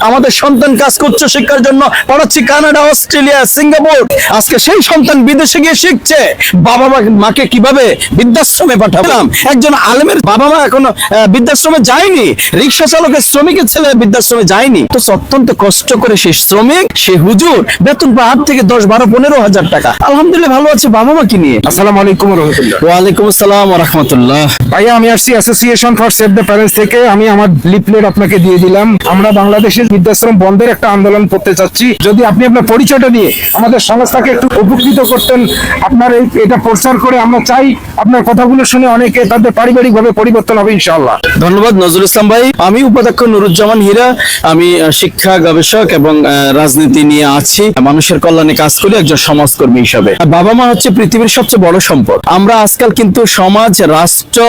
আমাদের সন্তান কাজ করছে শিক্ষার জন্য। পড়াচ্ছি কানাডা অস্ট্রেলিয়া সিঙ্গাপুর। আজকে সেই সন্তান বিদেশে গিয়ে শিখছে। বাবা মা- মাকে কীভাবে বৃদ্ধাশ্রমে পাঠালাম? একজন আলেমের বাবা মা এখনও বৃদ্ধাশ্রমে যায়নি। রিক্সা চালকের শ্রমিকের ছেলে বৃদ্ধাশ্রমে যায়নি। তো অত্যন্ত কষ্ট করে সেই শ্রমিক সে হুজুর বেতন পায় আট থেকে দশ বারো পনেরো হাজার টাকা। আলহামদুলিল্লাহ ভালো আছে। বাবা মাকে নিয়ে? আসসালাম আলাইকুম রহমতুল্লাহ। ওয়ালাইকুম আসসালাম রহমতুল্লাহ। ভাইয়া আমি আসছি association for save the parents থেকে। আমি আমার লিফলেট আপনাকে দিয়ে দিলাম। আমরা বাংলাদেশের বৃদ্ধাশ্রম বন্ধের একটা আন্দোলন করতে চাচ্ছি। যদি আপনি আপনার পরিচয়টা দিয়ে আমাদের সংস্থাকে একটু উপকৃত করতেন, আপনার এই এটা প্রচার করে আমরা চাই আপনার কথাগুলো শুনে অনেকে তাদের পারিবারিকভাবে পরিবর্তন হবে ইনশাআল্লাহ। ধন্যবাদ নজরুল ইসলাম ভাই। আমি উপাধ্যক্ষ নুরুজ্জামান হীরা। আমি শিক্ষা গবেষক এবং রাজনীতি নিয়ে আছি। মানুষের কল্যাণে কাজ করি, একজন সমাজকর্মী হিসাবে। বাবা মা হচ্ছে পৃথিবীর সবচেয়ে বড় সম্পদ। আমরা আজকাল কিন্তু সমাজ, রাষ্ট্র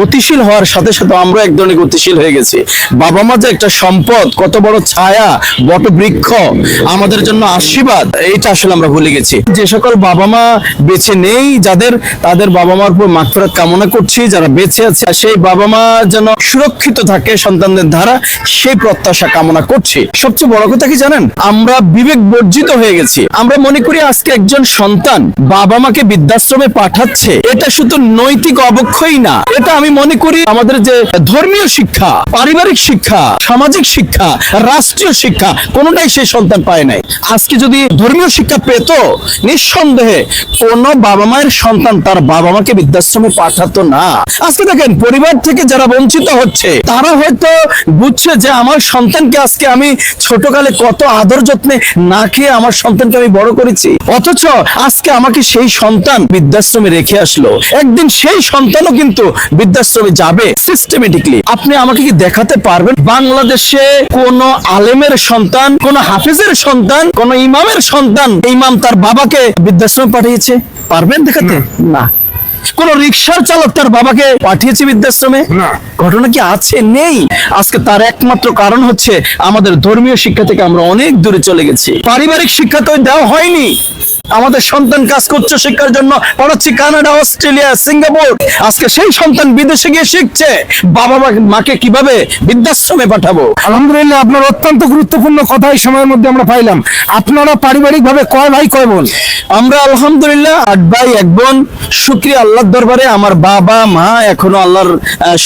গতিশীল হওয়ার সাথে সাথে আমরা এক ধরনের গতিশীল হয়ে গেছি। বাবা মা যে একটা সম্পদ, কত বড় ছায়া বট বৃক্ষ আমাদের জন্য আশীর্বাদ, এইটা আসলে আমরা ভুলে গেছি। যে সকল বাবা মা বেঁচে নেই, যাদের, তাদের বাবা মার উপর মাগফিরাত কামনা করছি, যারা বেঁচে আছে সেই বাবা মা যেন সুরক্ষিত থাকে সন্তানদের দ্বারা, সেই প্রত্যাশা কামনা করছি। সবচেয়ে বড় কথা কি জানেন? আমরা বিবেক বর্জিত হয়ে গেছি। আমরা মনে করি আজকে একজন সন্তান বাবা মাকে বৃদ্ধাশ্রমে পাঠাচ্ছে। এটা শুধু নৈতিক অবক্ষয় না। এটা আমি মনে করি আমাদের যে ধর্মীয় শিক্ষা, পারিবারিক শিক্ষা, সামাজিক শিক্ষা রাষ্ট্রীয় শিক্ষা কোনোটাই সেই সন্তান পায় নাই। আজকে যদি ধর্মীয় শিক্ষা পেত, নিঃসন্দেহে কোন বাবা মায়ের সন্তান তার বাবা মাকে বৃদ্ধাশ্রমে পাঠাতো না। আজকে দেখেন, পরিবার থেকে যারা বঞ্চিত হচ্ছে, তারা হয়তো বুঝছে যে আমার সন্তানকে আজকে আমি ছোটকালে কত আদর যত্নে না খেয়ে আমার সন্তানকে আমি বড় করেছি। অথচ আজকে আমাকে সেই সন্তান বৃদ্ধাশ্রমে রেখে আসলো। একদিন সেই সন্তানও কিন্তু বৃদ্ধাশ্রমে যাবে সিস্টেমেটিকলি আপনি আমাকে কি দেখাতে পারবেন? বাংলাদেশে কোন আলেমের সন্তান কোন হাফিজের সন্তান কোন ইমামের সন্তান ইমাম তার বাবাকে বৃদ্ধাশ্রম পাঠিয়েছে। পারবেন দেখাতে? না। কোন রিক্সার চালক তার বাবাকে পাঠিয়েছে বৃদ্ধাশ্রমে? ঘটনা কি আছে? নেই। আজকে তার একমাত্র কারণ হচ্ছে আমাদের ধর্মীয় শিক্ষা থেকে আমরা অনেক দূরে চলে গেছি। পারিবারিক শিক্ষা তো দেওয়া হয়নি। আমাদের সন্তান কাজ করছে শিক্ষার জন্য। পড়াচ্ছি কানাডা অস্ট্রেলিয়া সিঙ্গাপুর। আজকে সেই সন্তান বিদেশে গিয়ে শিখছে। বাবা মাকে কীভাবে বৃদ্ধাশ্রমে পাঠাবো? আলহামদুলিল্লাহ আপনার অত্যন্ত গুরুত্বপূর্ণ কথা এই সময়ের মধ্যে আমরা পাইলাম। আপনারা পারিবারিকভাবে কয় ভাই কয় বোন? আমরা আলহামদুলিল্লাহ আট ভাই এক বোন। শুক্রিয়া আল্লাহর দরবারে আমার বাবা মা এখনও আল্লাহর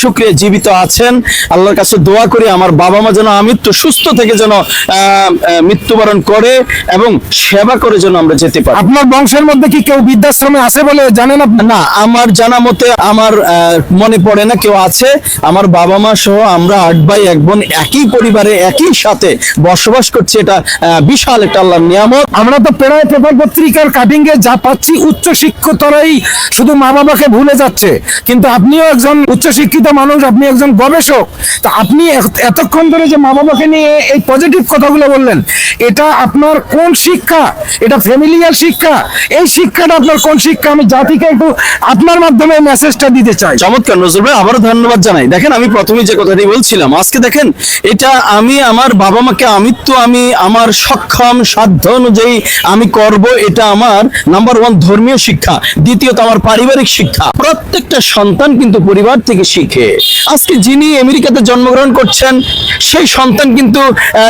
শুক্রিয়া জীবিত আছেন। আল্লাহর কাছে দোয়া করি আমার বাবা মা যেন আমৃত্যু সুস্থ থেকে যেন মৃত্যুবরণ করে এবং সেবা করে যেন আমরা যেতে পারি। আপনার বংশের মধ্যে কি কেউ বৃদ্ধাশ্রমে আছে বলে জানেন না আমার জানা মতে আমার মনে পড়ে না কেউ আছে। আমার বাবা মা সহ আমরা আট ভাই এক বোন একই পরিবারে একই সাথে বসবাস করছি। এটা বিশাল একটা আল্লাহর নিয়ামত। আমরা তো প্রায় পেপার পত্রিকার কাটিং এ যা পাচ্ছি উচ্চ শিক্ষিতরাই শুধু মা বাবাকে ভুলে যাচ্ছে। কিন্তু আপনিও একজন উচ্চ শিক্ষিত মানুষ আপনি একজন গবেষক। তা আপনি এত- এতক্ষণ ধরে যে মা বাবাকে নিয়ে এই পজিটিভ কথাগুলো বললেন এটা আপনার কোন শিক্ষা? এটা ফ্যামিলিয়ার শিক্ষা? এই শিক্ষাটা আপনার কোন শিক্ষা? আমি জাতিকে একটু আপনার মাধ্যমে মেসেজটা দিতে চাই। চমৎকার, নজরুল ভাই, আবারও ধন্যবাদ জানাই। দেখেন, আমি প্রথমে যে কথাটি বলছিলাম, আজকে দেখেন, এটা আমি, আমার বাবা মাকে আমিত্ব, আমি আমার সক্ষম সাধ্য অনুযায়ী আমি করব, এটা আমার নাম্বার ওয়ান ধর্মীয় শিক্ষা। দ্বিতীয়ত, আমার পারিবারিক শিক্ষা। প্রত্যেকটা সন্তান কিন্তু পরিবার থেকে শিখে। আজকে যিনি আমেরিকাতে জন্মগ্রহণ করছেন, সেই সন্তান কিন্তু,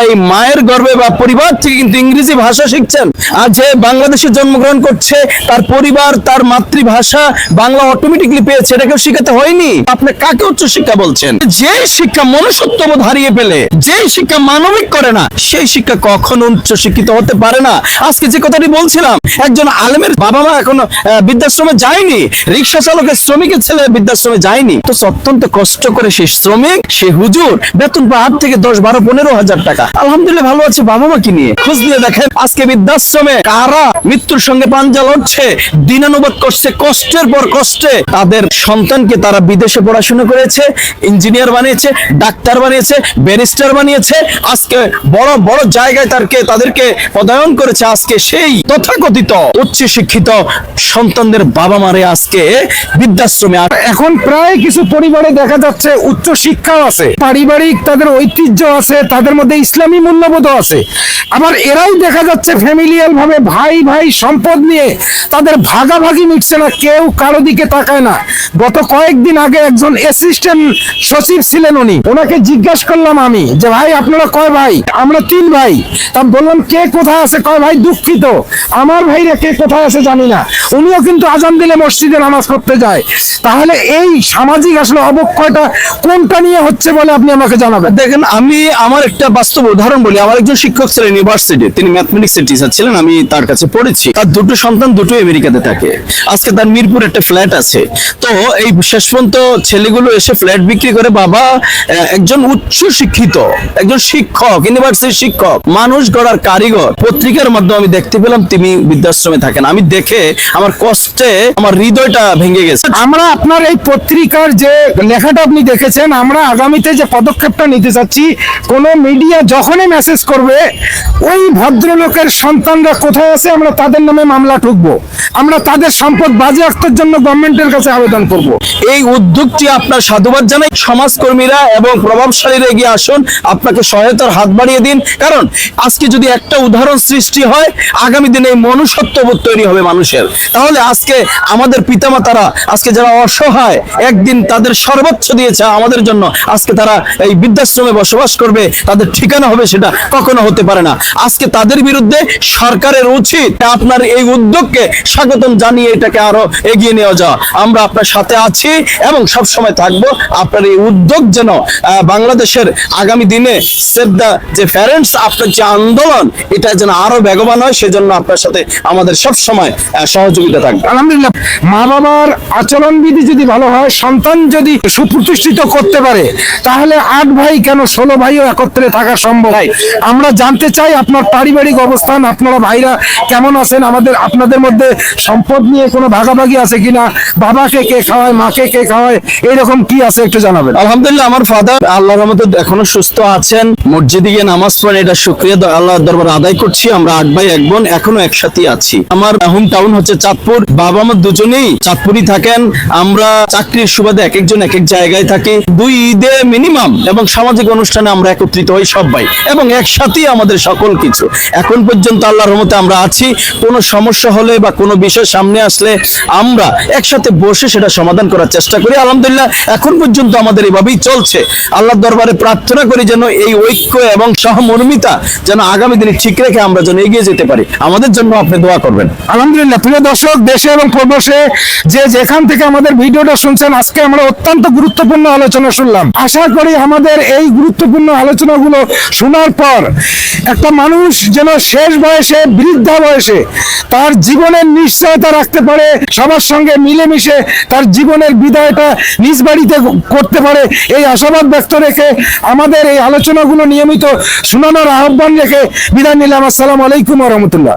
এই মায়ের গর্ভে বা পরিবার থেকে কিন্তু ইংরেজি ভাষা শিখছেন। আর যে বাংলাদেশে জন্মগ্রহণ করছে তার পরিবার তার মাতৃভাষা বাংলা অটোমেটিকলি পেয়েছে এটা কেউ শিখাতে হয়নি। আপনি কাকে উচ্চ শিক্ষা বলছেন? যে শিক্ষা মনুষ্যত্ববোধ হারিয়ে ফেলে যে শিক্ষা মানবিক করে না সেই শিক্ষা কখনো উচ্চ শিক্ষিত হতে পারে না। আজকে যে কথাটি বলছিলাম একজন আলেমের বাবা মা এখনও আহ, বৃদ্ধাশ্রমে যায়নি রিক্সা চালকের শ্রমিকের ছেলে বৃদ্ধাশ্রমে যায়নি তো অত্যন্ত কষ্ট করে সেই শ্রমিক সে হুজুর বেতন আট থেকে দশ বারো পনেরো হাজার টাকা। আলহামদুলিল্লাহ ভালো আছে বাবা মাকে নিয়ে। খোঁজ নিয়ে দেখেন আজকে বৃদ্ধাশ্রমে কারা মৃত্যুর সঙ্গে পাঞ্জা লড়ছে, দিনানুবাদ করছে, কষ্টের পর কষ্টে। তাদের সন্তানকে তারা বিদেশে পড়াশোনা করেছে, ইঞ্জিনিয়ার বানিয়েছে, ডাক্তার বানিয়েছে, ব্যারিস্টার বানিয়েছে। আজকে বড় বড় জায়গায় তারকে, তাদেরকে পদায়ন করেছে আজকে সেই তথাকথিত উচ্চ শিক্ষিত সন্তানদের বাবা মারে আজকে বৃদ্ধাশ্রমে এখন প্রায় কিছু পরিবারে দেখা যাচ্ছে উচ্চ শিক্ষাও আছে। পারিবারিক তাদের ঐতিহ্য আছে, তাদের মধ্যে ইসলামী মূল্যবোধ আছে। আবার এরাই দেখা যাচ্ছে ফ্যামিলিয়াল ভাবে ভাই ভাই ভাই সম্পদ নিয়ে তাদের ভাগাভাগি মিটছে না, কেউ কারও দিকে তাকায় না। গত কয়েকদিন আগে একজন অ্যাসিস্ট্যান্ট সচিব ছিলেন উনি। ওনাকে জিজ্ঞাসা করলাম আমি যে, ভাই, আপনারা কয় ভাই? আমরা তিন ভাই। তা বললাম, কে কোথায় আছে? কয় ভাই, দুঃখিত। আমার ভাইরা কে কোথায় আছে জানি না। উনিও কিন্তু আজান দিলে মসজিদে নামাজ পড়তে যায়। তাহলে এই সামাজিক আসলে অবক্ষয়টা কোনটা নিয়ে হচ্ছে বলে আপনি আমাকে জানাবেন? দেখেন, আমি আমার একটা বাস্তব উদাহরণ বলি। আমার একজন শিক্ষক ছিলেন ইউনিভার্সিটি তিনি ম্যাথমেটিক্স এর টিচার ছিলেন। আমি তার কাছে পড়েছি তার দুটো সন্তান দুটো আমেরিকাতে থাকে। আজকে তার মিরপুর একটা ফ্ল্যাট আছে। তো এই শেষ পর্যন্ত ছেলেগুলো এসে ফ্ল্যাট বিক্রি করে বাবা একজন উচ্চ শিক্ষিত, একজন শিক্ষক ইউনিভার্সিটির শিক্ষক, মানুষ গড়ার কারিগর। পত্রিকার মাধ্যমে আমি দেখতে পেলাম তিনি বৃদ্ধাশ্রমে থাকেন। আমি দেখে আমার কষ্টে আমার হৃদয়টা ভেঙে গেছে। আমরা আপনার এই পত্রিকার যে লেখাটা আপনি দেখেছেন, আমরা আগামীতে যে পদক্ষেপটা নিতে চাচ্ছি, কোনো মিডিয়া যখনই মেসেজ করবে, ওই ভদ্রলোকের সন্তানরা কোথায় আছে আমরা তাদের নামে মামলা ঠুকবো। আমরা তাদের সম্পদ বাজেয়াপ্তের জন্য গভর্নমেন্টের কাছে আবেদন করব। এই উদ্যোগটি আপনার সাধুবাদ জানাই। সমাজকর্মীরা এবং প্রভাবশালীরা এগিয়ে আসুন। আপনাকে সহায়তার হাত বাড়িয়ে দিন। কারণ আজকে যদি একটা উদাহরণ সৃষ্টি হয়, আগামী দিনে এই মনুষ্যত্ববোধ তৈরি হবে মানুষের। তাহলে আজকে আমাদের পিতামাতারা, আজকে যারা অসহায়, একদিন তাদের সর্বোচ্চ দিয়েছে আমাদের জন্য। আজকে তারা এই বৃদ্ধাশ্রমে বসবাস করবে, তাদের ঠিকানা হবে সেটা কখনো হতে পারে না। আজকে তাদের বিরুদ্ধে সরকারের উচিত আপনার এই উদ্যোগকে স্বাগতম জানিয়ে এটাকে আরও এগিয়ে নিয়ে যাওয়া। আমরা আপনার সাথে আছি এবং সব সময় থাকব। আপনার এই উদ্যোগ যেন বাংলাদেশের আগামী দিনে সেভ দ্য যে প্যারেন্টস আপনার যে আন্দোলন এটা যেন আরও বেগবান হয় সেজন্য আপনার সাথে আমাদের সব সময় সহযোগিতা থাকবে। আলহামদুলিল্লাহ মা বাবার আচরণ বিধি যদি ভালো হয় সন্তান যদি সুপ্রতিষ্ঠিত করতে পারে তাহলে আট ভাই কেন ষোলো ভাইও একত্রে থাকা সম্ভব? আমরা জানতে চাই আপনার পারিবারিক অবস্থান আপনারা ভাইরা কেমন আছেন? আমাদের, আপনাদের মধ্যে সম্পদ নিয়ে কোনো ভাগাভাগি আছে কিনা? বাবাকে কে খাওয়ায়, মাকে কে খাওয়ায়, এরকম কি আছে একটু জানাবেন। আলহামদুলিল্লাহ, আমার ফাদার আল্লাহর রহমতে এখনও সুস্থ আছেন। মসজিদে গিয়ে নামাজ পড়েন, এটা শুক্রিয়া আল্লাহর দরবার আদায় করছি। আমরা আট ভাই, এক বোন এখনও একসাথে আছি। আমার হোম টাউন হচ্ছে চাঁদপুর। বাবা, আমার দুজনেই চাঁদপুরই থাকেন। আমরা চাকরির সুবাদে এক একজন, এক এক জায়গায় থাকি। দুই ঈদে মিনিমাম এবং সামাজিক অনুষ্ঠানে আমরা একত্রিত হই সবাই এবং একসাথেই আমাদের সকল কিছু। এখন পর্যন্ত আল্লাহর রহমতে আমরা আছি। কোনো সমস্যা হলে বা কোনো বিষয় সামনে আসলে আমরা একসাথে বসে সেটা সমাধান করার চেষ্টা করি। আলহামদুলিল্লাহ, এখন পর্যন্ত আমাদের এভাবেই চলছে। আল্লাহ দরবারে প্রার্থনা করি যেন এই ঐক্য এবং সহমর্মিতা যেন আগামী দিনে ঠিক রেখে আমরা যেন এগিয়ে যেতে পারি। আমাদের জন্য আপনি দোয়া করবেন। আলহামদুলিল্লাহ, প্রিয় দর্শক, দেশে এবং প্রবাসে যে যেখান থেকে আমাদের ভিডিওটা শুনছেন, আজকে আমরা অত্যন্ত গুরুত্বপূর্ণ আলোচনা শুনলাম। আশা করি আমাদের এই গুরুত্বপূর্ণ আলোচনাগুলো শোনার পর একটা মানুষ যেন শেষ বয়সে, বৃদ্ধা বয়সে তার জীবনের নিশ্চয়তা রাখতে পারে, সবার সঙ্গে মিলেমিশে তার জীবনের বিদায়টা নিজ বাড়িতে করতে পারে। এই আশাবাদ ব্যক্ত রেখে আমাদের এই আলোচনাগুলো নিয়মিত শোনানোর আহ্বান রেখে বিদায় নিলাম। আসসালাম আলাইকুম রহমতুল্লাহ।